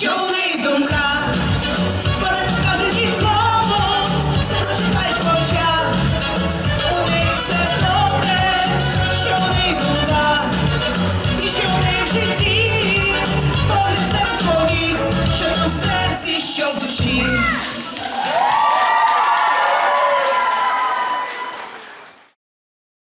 Що в них думках, коли ти кажуть їх слово, у них все добре, що в них і що в в житті.